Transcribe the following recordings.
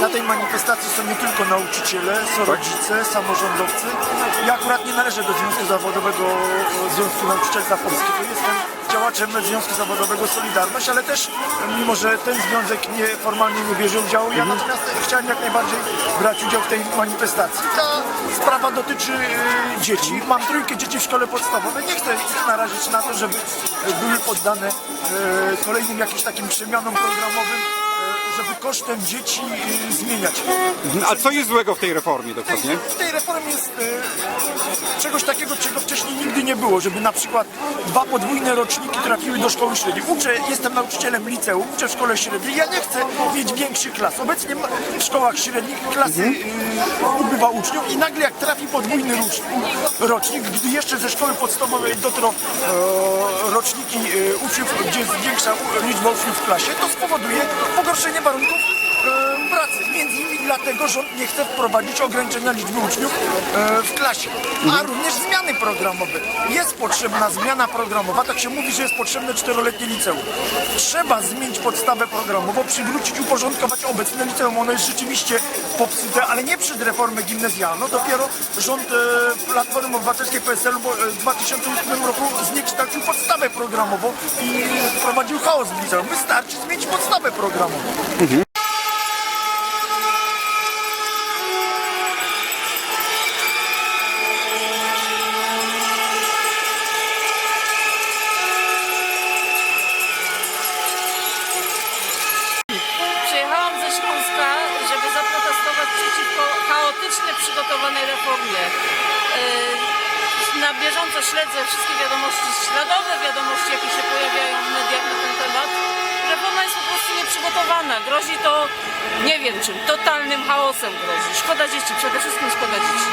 na tej manifestacji są nie tylko nauczyciele, są rodzice, samorządowcy. Ja akurat nie należę do Związku Zawodowego e, Związku Nauczycielstwa Polski. To jestem działaczem Związku Zawodowego Solidarność, ale też mimo, że ten związek nie, formalnie nie bierze udziału, ja natomiast chciałem jak najbardziej brać udział w tej manifestacji. Ta sprawa dotyczy e, dzieci. Mam trójkę dzieci w szkole podstawowej. Nie chcę ich narazić na to, żeby były poddane e, kolejnym jakimś takim przemianom programowym, e, żeby kosztem dzieci e, zmieniać. A co jest złego w tej reformie dokładnie? W tej reformie jest e, czegoś takiego, czego wcześniej nigdy nie było, żeby na przykład dwa podwójne roczniki trafiły do szkoły średniej. Uczę, jestem nauczycielem liceum, uczę w szkole średniej. Ja nie chcę mieć większych klas. Obecnie w szkołach średnich klasy e, ubywa uczniów i nagle jak trafi podwójny rocznik, rocznik gdy jeszcze ze szkoły podstawowej dotrą e, roczniki e, uczniów, gdzie jest większa liczba uczniów w klasie, to spowoduje pogorszenie warunków e, pracy. Między dlatego rząd nie chce wprowadzić ograniczenia liczby uczniów e, w klasie, a również zmiany programowe. Jest potrzebna zmiana programowa, tak się mówi, że jest potrzebne czteroletnie liceum. Trzeba zmienić podstawę programową, przywrócić, uporządkować obecne liceum. Ono jest rzeczywiście popsute, ale nie przed reformę gimnazjalną. Dopiero rząd e, Platformy Obywatelskiej e, w 2008 roku zniekształcił podstawę programową i wprowadził chaos w liceum. Wystarczy zmienić podstawę programową. Na bieżąco śledzę wszystkie wiadomości śladowe, wiadomości, jakie się pojawiają w mediach na ten temat. Reforma jest po prostu nieprzygotowana. Grozi to, nie wiem czym, totalnym chaosem grozi. Szkoda dzieci, przede wszystkim szkoda dzieci.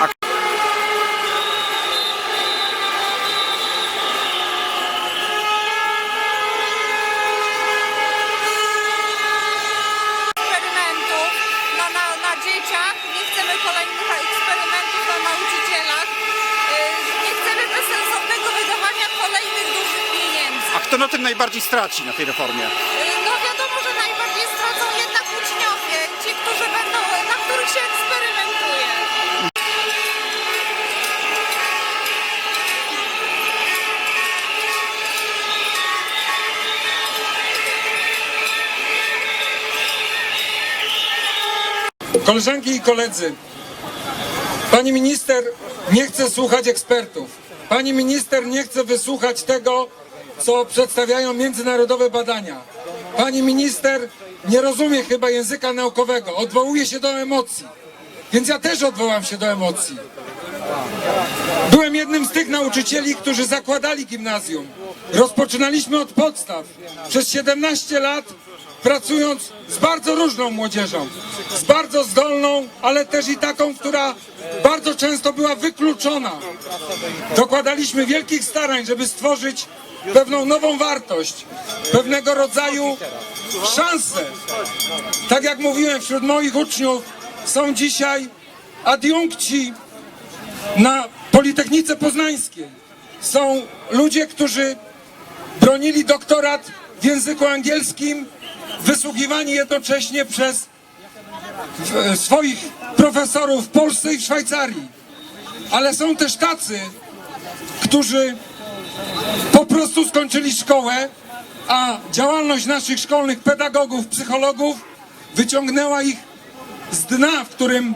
eksperymentów na, na, na dzieciach, nie chcemy kolejnych eksperymentów na nauczycielach, Yy, nie chcemy bezsensownego wydawania kolejnych dużych pieniędzy. A kto na tym najbardziej straci na tej reformie? Yy, No wiadomo, że najbardziej stracą jednak uczniowie, ci, którzy będą, na których się eksperymentuje. Koleżanki i koledzy, pani minister nie chce słuchać ekspertów. Pani minister nie chce wysłuchać tego, co przedstawiają międzynarodowe badania. Pani minister nie rozumie chyba języka naukowego, odwołuje się do emocji. Więc ja też odwołam się do emocji. Byłem jednym z tych nauczycieli, którzy zakładali gimnazjum. Rozpoczynaliśmy od podstaw. Przez 17 lat pracując z bardzo różną młodzieżą. Z bardzo zdolną, ale też i taką, która bardzo często była wykluczona. Dokładaliśmy wielkich starań, żeby stworzyć pewną nową wartość, pewnego rodzaju szansę. Tak jak mówiłem, wśród moich uczniów są dzisiaj adiunkci na Politechnice Poznańskiej. Są ludzie, którzy bronili doktorat w języku angielskim, wysługiwani jednocześnie przez swoich profesorów w Polsce i w Szwajcarii. Ale są też tacy, którzy po prostu skończyli szkołę, a działalność naszych szkolnych pedagogów, psychologów wyciągnęła ich z dna, w którym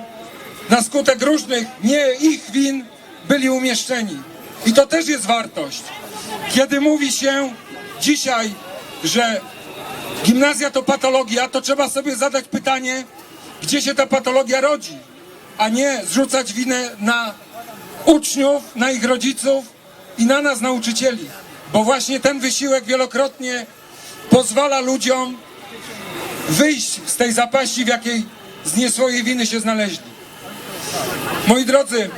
na skutek różnych nie ich win byli umieszczeni. I to też jest wartość. Kiedy mówi się dzisiaj, że gimnazja to patologia, to trzeba sobie zadać pytanie, gdzie się ta patologia rodzi, a nie zrzucać winę na uczniów, na ich rodziców i na nas, nauczycieli. Bo właśnie ten wysiłek wielokrotnie pozwala ludziom wyjść z tej zapaści, w jakiej z nie swojej winy się znaleźli. Moi drodzy,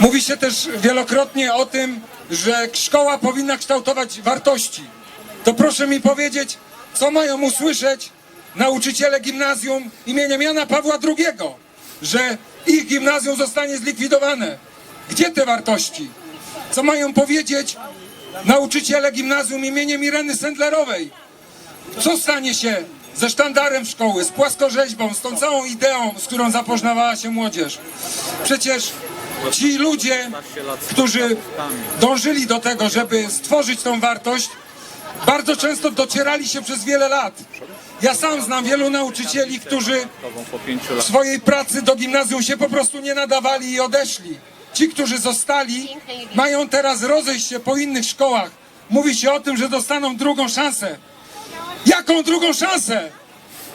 mówi się też wielokrotnie o tym, że szkoła powinna kształtować wartości. To proszę mi powiedzieć, co mają usłyszeć nauczyciele gimnazjum imieniem Jana Pawła II, że ich gimnazjum zostanie zlikwidowane. Gdzie te wartości? Co mają powiedzieć nauczyciele gimnazjum imieniem Ireny Sendlerowej? Co stanie się ze sztandarem szkoły, z płaskorzeźbą, z tą całą ideą, z którą zapoznawała się młodzież. Przecież ci ludzie, którzy dążyli do tego, żeby stworzyć tą wartość, bardzo często docierali się przez wiele lat. Ja sam znam wielu nauczycieli, którzy w swojej pracy do gimnazjum się po prostu nie nadawali i odeszli. Ci, którzy zostali, mają teraz rozejść się po innych szkołach. Mówi się o tym, że dostaną drugą szansę. Jaką drugą szansę?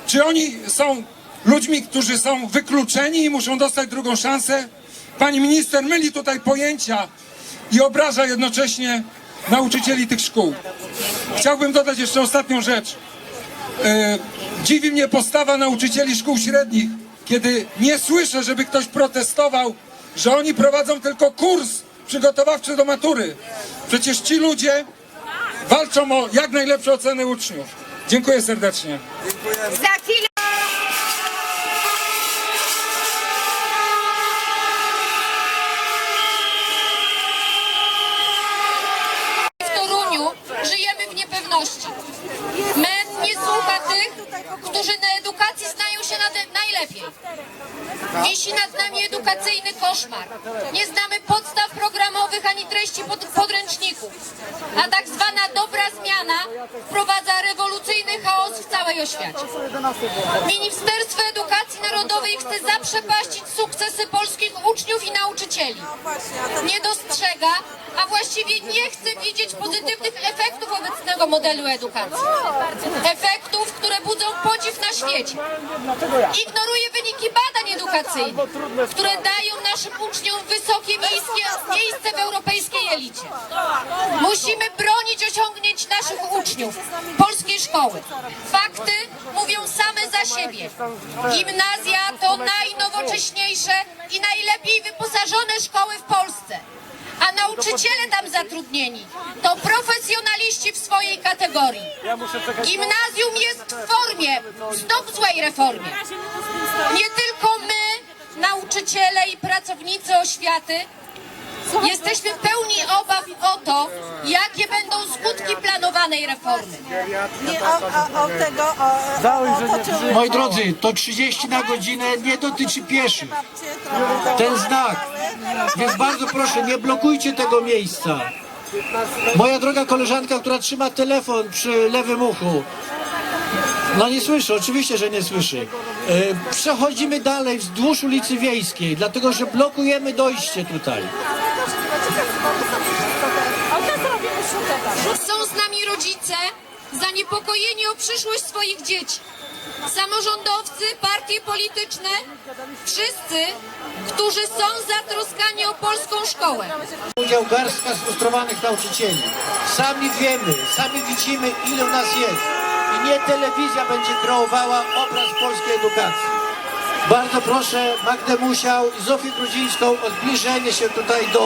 Czy oni są ludźmi, którzy są wykluczeni i muszą dostać drugą szansę? Pani minister myli tutaj pojęcia i obraża jednocześnie nauczycieli tych szkół. Chciałbym dodać jeszcze ostatnią rzecz. E, dziwi mnie postawa nauczycieli szkół średnich, kiedy nie słyszę, żeby ktoś protestował, że oni prowadzą tylko kurs przygotowawczy do matury. Przecież ci ludzie walczą o jak najlepsze oceny uczniów. Dziękuję serdecznie. w Toruniu żyjemy w niepewności. MEN nie słucha tych, którzy na edukacji znają się najlepiej. Wisi nad nami edukacyjny koszmar. Nie znamy podstaw programowych ani treści pod, podręczników. A tak zwana dobra zmiana wprowadza rewolucyjny chaos całej oświacie. Ministerstwo Edukacji Narodowej chce zaprzepaścić sukcesy polskich uczniów i nauczycieli. Nie dostrzega, a właściwie nie chce widzieć pozytywnych efektów obecnego modelu edukacji. Efektów, które budzą podziw na świecie. Ignoruje wyniki badań edukacyjnych, które dają naszym uczniom wysokie miejsce, miejsce w europejskiej elicie. Musimy bronić osiągnięć naszych uczniów, polskiej szkoły. Fakty mówią same za siebie. Gimnazja to najnowocześniejsze i najlepiej wyposażone szkoły w Polsce. A nauczyciele tam zatrudnieni to profesjonaliści w swojej kategorii. Gimnazjum jest w formie, stop złej reformie. Nie tylko my, nauczyciele i pracownicy oświaty, jesteśmy pełni obaw o to, jakie będą skutki planowanej reformy. Nie, o, o, o tego, o, o, o pociągu. Moi drodzy, to 30 na godzinę nie dotyczy pieszych. Ten znak. Więc bardzo proszę, nie blokujcie tego miejsca. Moja droga koleżanka, która trzyma telefon przy lewym uchu. No nie słyszy, oczywiście, że nie słyszy. E, Przechodzimy dalej wzdłuż ulicy Wiejskiej, dlatego że blokujemy dojście tutaj. Są z nami rodzice zaniepokojeni o przyszłość swoich dzieci. Samorządowcy, partie polityczne, wszyscy, którzy są zatroskani o polską szkołę. Udział garstka sfrustrowanych nauczycieli. Sami wiemy, sami widzimy, ile nas jest. I nie telewizja będzie kreowała obraz polskiej edukacji. Bardzo proszę Magdę Musiał i Zofię Grudzińską o zbliżenie się tutaj do